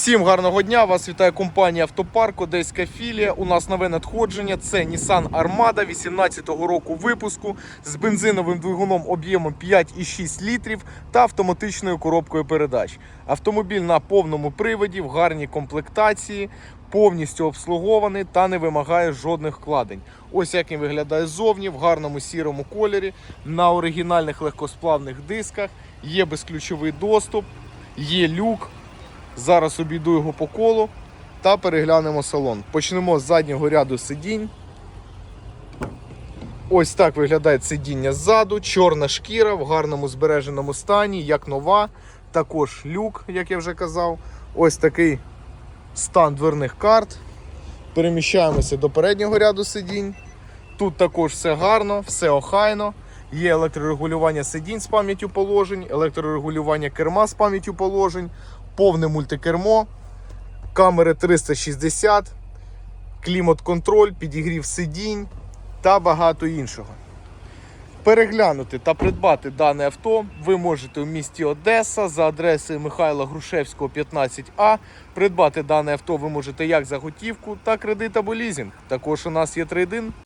Всім гарного дня! Вас вітає компанія Автопарк, Одеська філія. У нас нове надходження. Це Nissan Armada 18-го року випуску з бензиновим двигуном об'ємом 5,6 літрів та автоматичною коробкою передач. Автомобіль на повному приводі, в гарній комплектації, повністю обслугований та не вимагає жодних вкладень. Ось як він виглядає ззовні, в гарному сірому кольорі, на оригінальних легкосплавних дисках, є безключовий доступ, є люк. Зараз обійду його по колу та переглянемо салон. Почнемо з заднього ряду сидінь. Ось так виглядає сидіння ззаду, чорна шкіра в гарному збереженому стані, як нова. Також люк, як я вже казав. Ось такий стан дверних карт. Переміщаємося до переднього ряду сидінь. Тут також все гарно, все охайно. Є електрорегулювання сидінь з пам'яттю положень, електрорегулювання керма з пам'яттю положень, повне мультикермо, камери 360, клімат-контроль, підігрів сидінь та багато іншого. Переглянути та придбати дане авто ви можете у місті Одеса за адресою Михайла Грушевського, 15А. Придбати дане авто ви можете як за готівку, так кредит або лізинг. Також у нас є трейдин.